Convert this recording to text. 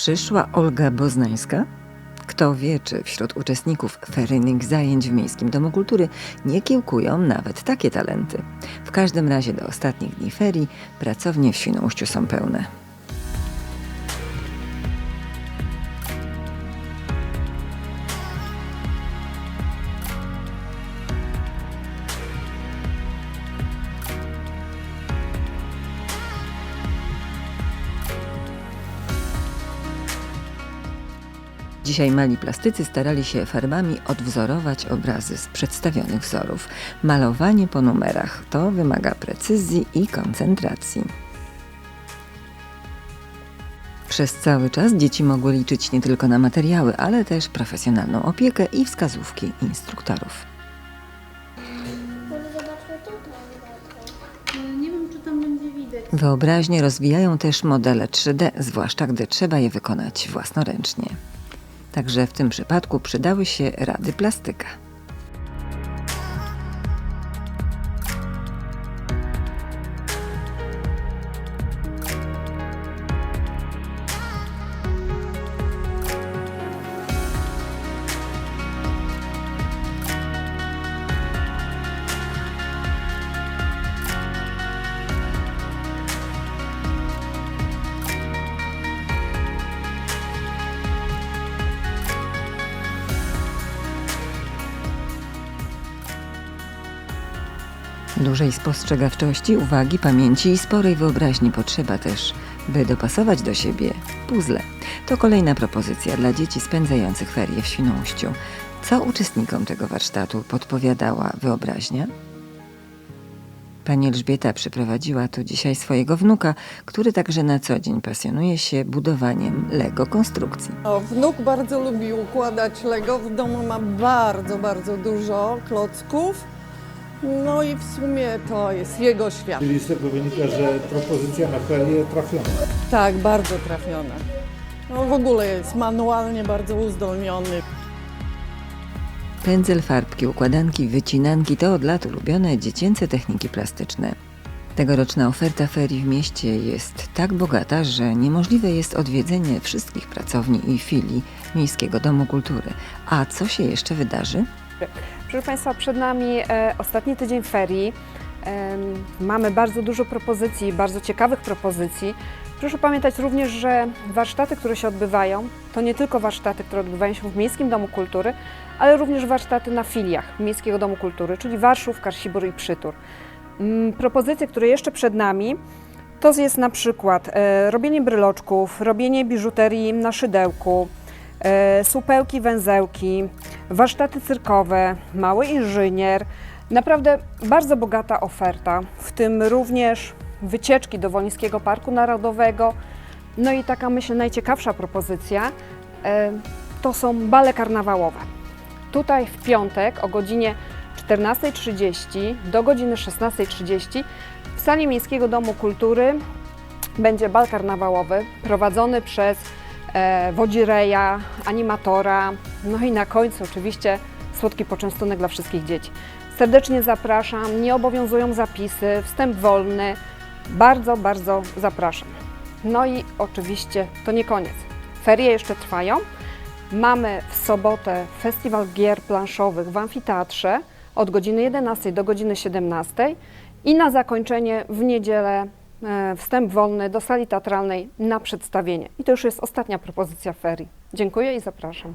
Przyszła Olga Boznańska? Kto wie, czy wśród uczestników feryjnych zajęć w Miejskim Domu Kultury nie kiełkują nawet takie talenty. W każdym razie do ostatnich dni ferii pracownie w Świnoujściu są pełne. Dzisiaj mali plastycy starali się farbami odwzorować obrazy z przedstawionych wzorów. Malowanie po numerach to wymaga precyzji i koncentracji. Przez cały czas dzieci mogły liczyć nie tylko na materiały, ale też profesjonalną opiekę i wskazówki instruktorów. Wyobraźnie rozwijają też modele 3D, zwłaszcza gdy trzeba je wykonać własnoręcznie. Także w tym przypadku przydały się rady plastyka. Dużej spostrzegawczości, uwagi, pamięci i sporej wyobraźni potrzeba też, by dopasować do siebie puzzle. To kolejna propozycja dla dzieci spędzających ferie w Świnoujściu. Co uczestnikom tego warsztatu podpowiadała wyobraźnia? Pani Elżbieta przyprowadziła tu dzisiaj swojego wnuka, który także na co dzień pasjonuje się budowaniem Lego konstrukcji. O, wnuk bardzo lubi układać Lego. W domu ma bardzo, bardzo dużo klocków. No i w sumie to jest jego świat. Czyli z tego wynika, że propozycja na ferie trafiona. Tak, bardzo trafiona. No w ogóle jest manualnie bardzo uzdolniony. Pędzel, farbki, układanki, wycinanki to od lat ulubione dziecięce techniki plastyczne. Tegoroczna oferta ferii w mieście jest tak bogata, że niemożliwe jest odwiedzenie wszystkich pracowni i filii Miejskiego Domu Kultury. A co się jeszcze wydarzy? Proszę Państwa, przed nami e, ostatni tydzień ferii. Mamy bardzo dużo propozycji, bardzo ciekawych propozycji. Proszę pamiętać również, że warsztaty, które się odbywają, to nie tylko warsztaty, które odbywają się w Miejskim Domu Kultury, ale również warsztaty na filiach Miejskiego Domu Kultury, czyli Warszów, Karsibór i Przytur. Mm, Propozycje, które jeszcze przed nami, to jest na przykład e, robienie bryloczków, robienie biżuterii na szydełku, e, supełki, węzełki, warsztaty cyrkowe, mały inżynier. Naprawdę bardzo bogata oferta, w tym również wycieczki do Wolińskiego Parku Narodowego. No i taka myślę najciekawsza propozycja e, to są bale karnawałowe. Tutaj w piątek o godzinie 14.30 do godziny 16.30 w sali Miejskiego Domu Kultury będzie bal karnawałowy prowadzony przez wodzireja, animatora, no i na końcu oczywiście słodki poczęstunek dla wszystkich dzieci. Serdecznie zapraszam, nie obowiązują zapisy, wstęp wolny. Bardzo, bardzo zapraszam. No i oczywiście to nie koniec. Ferie jeszcze trwają. Mamy w sobotę festiwal gier planszowych w amfiteatrze od godziny 11 do godziny 17 i na zakończenie w niedzielę e, wstęp wolny do sali teatralnej na przedstawienie. I to już jest ostatnia propozycja ferii. Dziękuję i zapraszam.